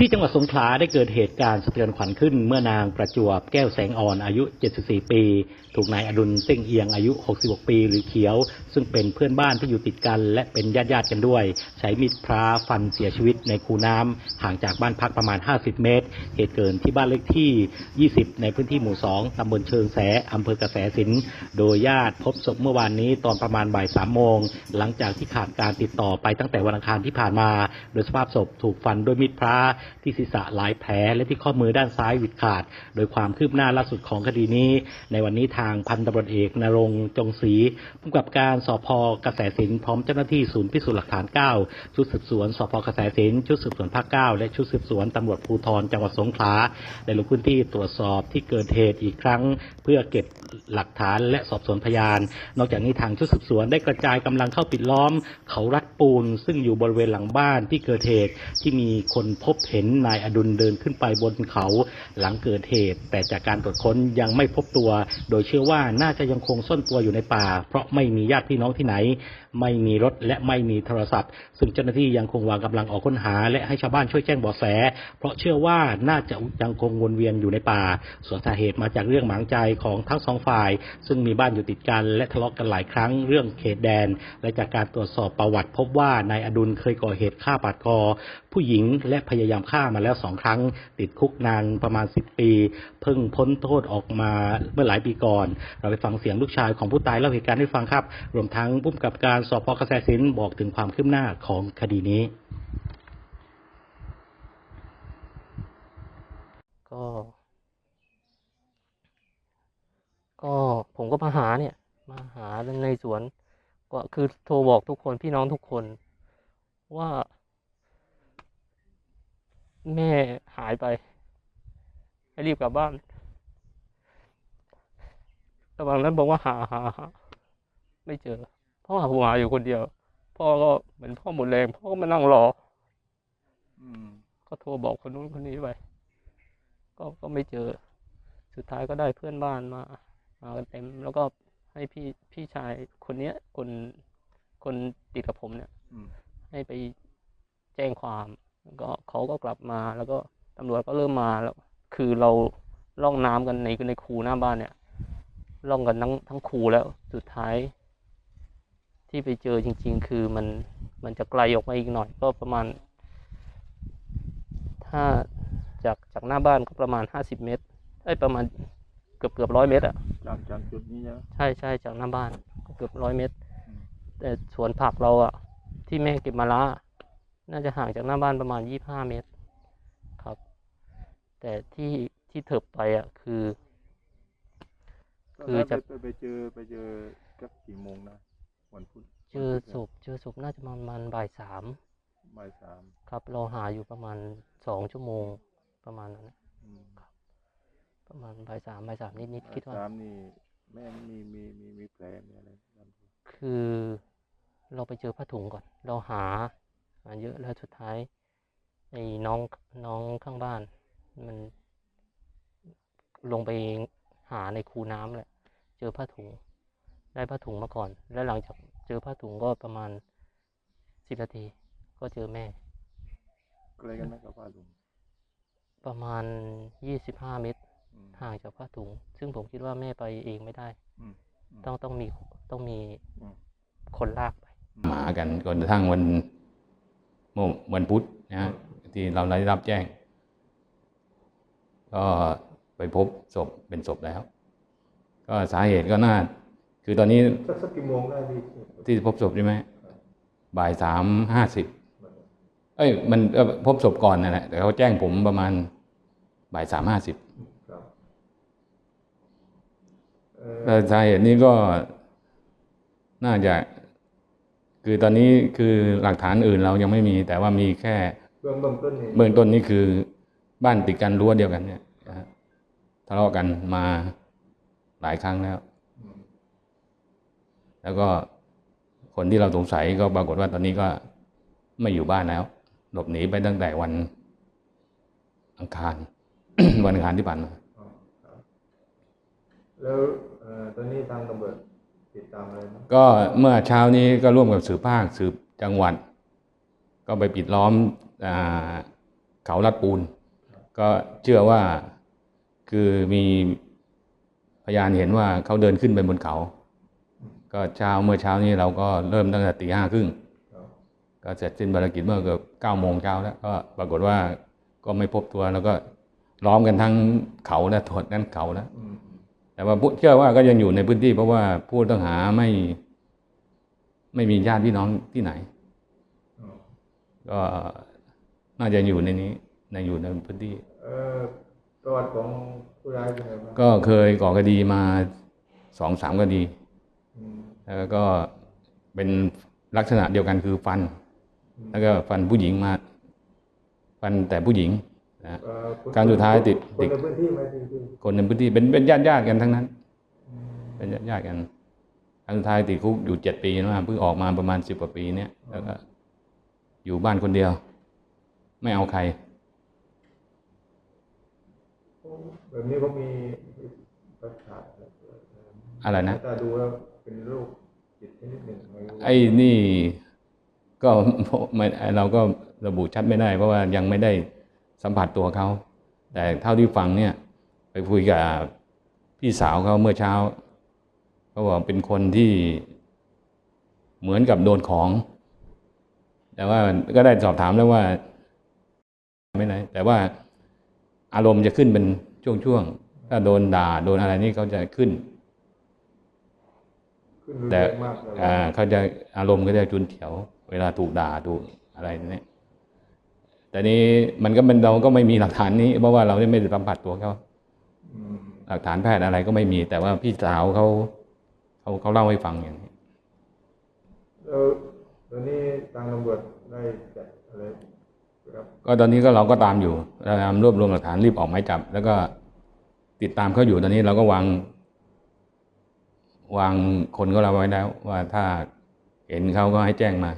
ที่จังหวัดสงขลาได้เกิดเหตุการณ์สะเทือนขวัญขึ้น เมื่อนางประจวบแก้วแสงอ่อนอายุ 74 ปี ถูกนายอดุลเส้งเอียงอายุ 66 ปี หรือเขียว ซึ่งเป็นเพื่อนบ้านที่อยู่ติดกันและเป็นญาติญาติๆกันด้วย ใช้มีดพระฟันเสียชีวิตในคูน้ำห่างจากบ้านพักประมาณ 50 เมตร เหตุเกิดที่บ้านเลขที่ 20 ในพื้นที่หมู่ 2ตำบลเชิงแสอำเภอกระแสสิน โดยญาติพบศพเมื่อวานนี้ตอนประมาณบ่าย3โมงหลังจากที่ขาดการติดต่อไปตั้งแต่วันอังคารที่ผ่านมา โดยสภาพศพถูกฟันด้วยมีดพระที่ศีรษะหลายแผลและที่ข้อมือด้านซ้ายหวิดขาด โดยความคืบหน้าล่าสุดของคดีนี้ ในวันนี้ทางพันตำรวจเอกนรงจงศรีผู้กำกับการสพกระแสสินพร้อมเจ้าหน้าที่ศูนย์พิสูจน์หลักฐาน 9 ชุดสืบสวนสพกระแสสินชุดสืบสวนภาค 9 และชุดสืบสวนตำรวจภูธรจังหวัดสงขลาได้ลงพื้นที่ตรวจสอบที่เกิดเหตุอีกครั้ง เพื่อเก็บหลักฐานและสอบสวนพยาน นอกจากนี้ทางชุดสืบสวนได้กระจายกำลังเข้าปิดล้อม เขารัดปูน ซึ่งอยู่บริเวณหลังบ้านที่เกิดเหตุที่มีคนพบเห็นนายอดุลเดินขึ้นไปบนเขาหลังเกิดเหตุ แต่จากการตรวจค้นยังไม่พบตัว โดยเชื่อว่าน่าจะยังคงซ่อนตัวอยู่ในป่า เพราะไม่มีญาติพี่น้องที่ไหน ไม่มีรถและไม่มีโทรศัพท์ ซึ่งเจ้าหน้าที่ยังคงวางกำลังออกค้นหา และให้ชาวบ้านช่วยแจ้งเบาะแส เพราะเชื่อว่าน่าจะยังคงวนเวียนอยู่ในป่า ส่วนสาเหตุมาจากเรื่องหมางใจของทั้งสองฝ่าย ซึ่งมีบ้านอยู่ติดกันและทะเลาะกันหลายครั้งเรื่องเขตแดน และจากการตรวจสอบประวัติพบว่านายอดุลเคยก่อเหตุฆ่าปาดคอ ผู้หญิงและพยายามฆ่ามาแล้วสองครั้ง ติดคุกนานประมาณ10ปี เพิ่งพ้นโทษออกมาเมื่อหลายปีก่อน เราไปฟังเสียงลูกชายของผู้ตายเล่าเหตุการณ์ให้ฟังครับ รวมทั้งผู้กำกับการสพกระแสสินบอกถึงความคืบหน้าของคดีนี้ ก็ ก็ผมก็มาหาเนี่ย มาหาในสวน ก็คือโทรบอกทุกคนพี่น้องทุกคนว่า แม่หายไปให้รีบกลับบ้าน ระหว่างนั้นบอกว่าหาหาหาไม่เจอ พ่อผมหาอยู่คนเดียว พ่อก็เหมือนพ่อหมดแรง พ่อก็มานั่งรออืมก็โทรบอกคนนู้นคนนี้ไป ก็ก็ไม่เจอ สุดท้ายก็ได้เพื่อนบ้านมา มากันเต็ม แล้วก็ให้พี่พี่ชายคนเนี้ย คนคนติดกับผมเนี่ยอืมให้ไปแจ้งความ แล้วก็เขาก็กลับมาแล้วก็ตำรวจก็เริ่มมาแล้ว คือเราล่องน้ำกันในในคูหน้าบ้านเนี่ยล่องกันทั้งทั้งคูแล้วสุดท้าย ที่ไปเจอจริง ๆ คือมันมันจะไกลออกมาอีกหน่อย ก็ประมาณ ถ้าจากจากหน้าบ้านก็ประมาณห้าสิบเมตรไอ้ยประมาณเกือบเกือบร้อยเมตรอะจากจากจุดนี้นะใช่ใช่จากหน้าบ้านก็เกือบร้อยเมตรอืมแต่สวนผักเราอะ ที่แม่เก็บมาละ น่าจะห่างจากหน้าบ้านประมาณยี่ห้าเมตรครับ แต่ที่ที่เถิบไปอะคือ คือแล้วจะไปไปไปเจอไปเจอกับกี่โมงนะวันพุธเจอศพเจอศพน่าจะประมาณบ่ายสามบ่ายสามครับ เราหาอยู่ประมาณสองชั่วโมงประมาณนั้นนะอืมประมาณบ่ายสามบ่ายสามนิดๆบ่ายคิดว่าสามนี่แม่มีมีมีมีแผลมีอะไรบ้างคือเราไปเจอผ้าถุงก่อน เราหา หาเยอะแล้วสุดท้ายไอ้น้องน้องข้างบ้าน มันลงไปหาในคูน้ำแหละ เจอผ้าถุง ได้ผ้าถุงมาก่อน แล้วหลังจากเจอผ้าถุงก็ประมาณสิบนาที ก็เจอแม่ใกล้กันไหมกับผ้าถุง ประมาณยี่สิบห้าเมตรอืมห่างจากผ้าถุง ซึ่งผมคิดว่าแม่ไปเองไม่ได้อืมอืมต้องต้องมีต้องมีอืมคนลากไป มากันจนกระทั่งวัน เมื่อวันพุธนะฮะที่เราได้รับแจ้ง ก็ไปพบศพเป็นศพแล้ว ก็สาเหตุก็น่า คือตอนนี้สักสักกี่โมงได้พี่ที่พบศพใช่ไหมบ่ายสามห้าสิบเอ้ย มันเอ่อพบศพก่อนนั่นแหละแต่เขาแจ้งผมประมาณบ่ายสามห้าสิบครับเออแต่สาเหตุนี้ก็น่าจะ คือตอนนี้คือหลักฐานอื่นเรายังไม่มี แต่ว่ามีแค่เบื้องต้นนี่เบื้องต้นนี่คือบ้านติดกันรั้วเดียวกันเนี่ยทะเลาะกันมาหลายครั้งแล้ว แล้วก็คนที่เราสงสัยก็ปรากฏว่าตอนนี้ก็ไม่อยู่บ้านแล้ว หลบหนีไปตั้งแต่วันอังคาร วันอังคารที่ผ่านมาแล้วตอนนี้ทางตำรวจ ก็เมื่อเช้านี้ก็ร่วมกับสืบภาคสืบจังหวัด ก็ไปปิดล้อมอาเขาลัดปูน ก็เชื่อว่าคือมีพยานเห็นว่าเขาเดินขึ้นไปบนเขา ก็เช้าเมื่อเช้านี้เราก็เริ่มตั้งแต่ตีห้าครึ่งก็เสร็จสิ้นภารกิจเมื่อเกือบเก้าโมงเช้าแล้วก็ปรากฏว่าก็ไม่พบตัวแล้วก็ล้อมกันทั้งเขาและถดนั้นเขาแล้ว แต่ว่าผู้เชื่อว่าก็ยังอยู่ในพื้นที่เพราะว่าผู้ต้องหาไม่ไม่มีญาติพี่น้องที่ไหนอ๋อก็น่าจะอยู่ในนี้ในอยู่ในพื้นที่เอ่อประวัติของผู้ร้ายเป็นไงบ้างก็เคยก่อคดีมาสองสามคดีอืมแล้วก็เป็นลักษณะเดียวกันคือฟัน แล้วก็ฟันผู้หญิงมา ฟันแต่ผู้หญิง นะเอ่อคนการสุดท้ายติดคนติดในพื้นที่ไหมที่ที่คนในพื้นที่เป็นเป็นญาติญาติๆกันทั้งนั้นอืมเป็นญาติญาติๆกันครั้งสุดท้ายติดคุกอยู่เจ็ดปีนะเพิ่งออกมาประมาณสิบกว่าปีเนี่ยแล้วก็อยู่บ้านคนเดียว ไม่เอาใครแบบนี้เขามีประสาทอะไรนะถ้าดูแล้วเป็นโรคจิตชนิดหนึ่งไม่รู้ไอ้นี่ก็ไม่เราก็ระบุชัดไม่ได้ เพราะว่ายังไม่ได้ สัมผัสตัวเขา แต่เท่าที่ฟังเนี่ย ไปคุยกับพี่สาวเขาเมื่อเช้าเขาบอกเป็นคนที่เหมือนกับโดนของ แต่ว่าก็ได้สอบถามแล้วว่า ไม่ไหนแต่ว่าอารมณ์จะขึ้นเป็นช่วงๆถ้าโดนด่าโดนอะไรนี่เขาจะขึ้นขึ้นรุนแต่แรงมากเลยอ่าเขาจะอารมณ์ก็จะจุนเฉียว เวลาถูกด่าถูกอะไรเนี่ย แต่นี้มันก็เป็นเราก็ไม่มีหลักฐานนี้ เพราะว่าเราไม่ได้สัมผัสตัวเขาอืมหลักฐานแพทย์อะไรก็ไม่มี แต่ว่าพี่สาวเขาเขาเขาเล่าให้ฟังอย่างนี้แล้วตอนนี้ทางตำรวจได้จัดอะไรครับก็ตอนนี้ก็เราก็ตามอยู่เราตามรวบรวมหลักฐานรีบออกหมายจับ แล้วก็ติดตามเขาอยู่ตอนนี้เราก็วาง วางคนก็เราไว้แล้ว ว่าถ้าเห็นเขาก็ให้แจ้งมา